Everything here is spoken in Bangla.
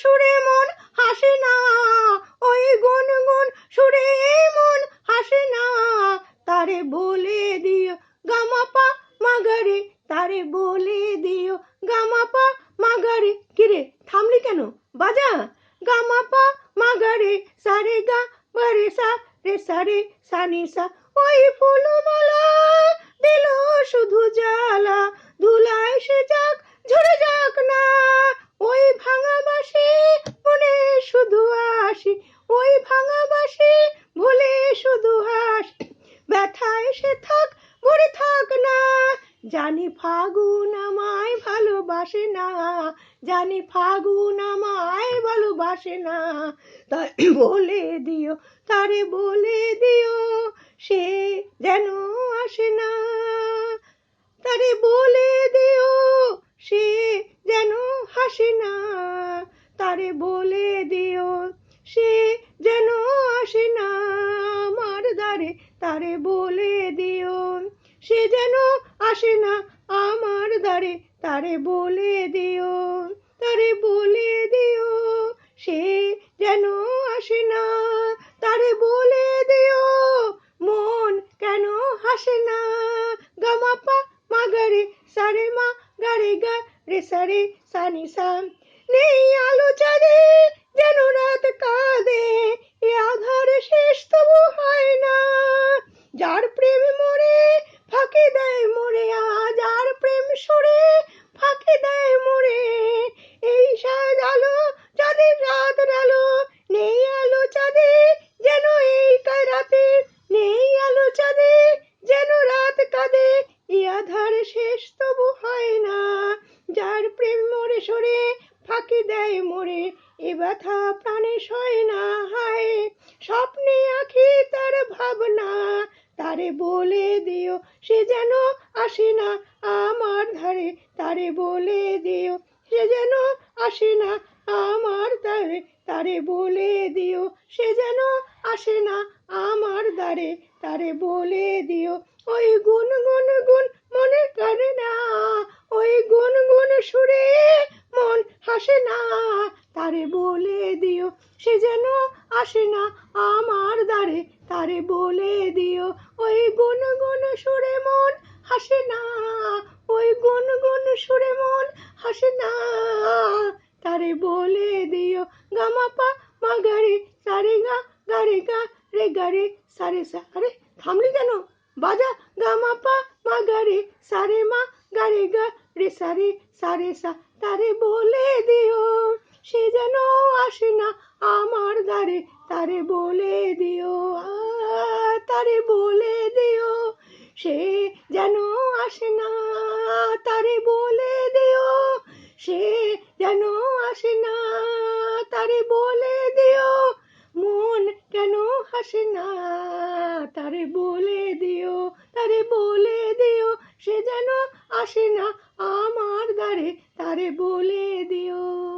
সুরে মন হাসে না, ওই গুন গুন সুরে মন হাসে না। তারে বলে দিও গামাপা মাগারে, তারে বলে দিও গামাপা মাগারে। কিরে থামলি কেন? বাজা। গামাপা মাগারে, সারে গা বারে সা, রে সারে সানি সা। ওই ফুলমালা দিল শুধু জ্বালা, ধুলায় সে যাক না ওই ভাঙা বাসে মনে শুধু আসি ওই ভাঙা বাসে ভুলে শুধু হাসি ব্যথা এসে থাক ভরে থাক না জানি ফাগুন আমায় ভালোবাসে না, জানি ফাগুন আমায় ভালোবাসে না। তাই বলে দিও, তারে বলে দিও, সে যেন আসে না। তারে বলে দিও, সে যেন হাসে না। তারে বলে দিও, সে যেন আসে না। আমার দ্বারে তারে বলে দিও, সে যেন আসে না আমার দ্বারে। তারে বলে দিও, তারে বলে দিও, সে যেন আসে না। তারে বলে দিও, মন কেন হাসে না। গামাপা মাগারে সারে মা গারে গা রে সারে সানি সাম নেই আলো চাঁদে দেয় মরে, এ ব্যথা প্রাণে সয় না হায়। স্বপ্নে আঁখি তার ভাবনা, তারে বলে দিও, সে যেন আসে না আমার ধারে। তারে বলে দিও, সে যেন আসে না আমার দ্বারে তারে বলে দিও, সে যেন আসে না আমার দ্বারে তারে বলে দিও, ওই গুন গুন গুন মনে করে না, ওই গুন গুন সুরে হাসে না, তারে বলে দিও। সে যেন আসে না আমার দ্বারে, তারে বলে দিও। ওই গুন গুন সুরে মন হাসে না, ওই গুন গুন সুরে মন হাসে না। তারে বলে দিও গামাপা মাগারে সারে গা গারে গা রে গারে সারে সা আরে, থামলি কেন? বাজা গামাপা মাগারে সারে মা গারে গা রে সারে সারে, সা, তারে বলে দিও। সে যেন আসে না আমার দ্বারে, তারে বলে দিও। তারে বলে দিও। সে যেন আসে না তারে বলে দিও। সে যেন আসে না তারে বলে দিও। মন কেন হাসে না তারে বলে দিও, তারে বলে দিও। সে যেন আসে না আমার দ্বারে তারে বলে দিও।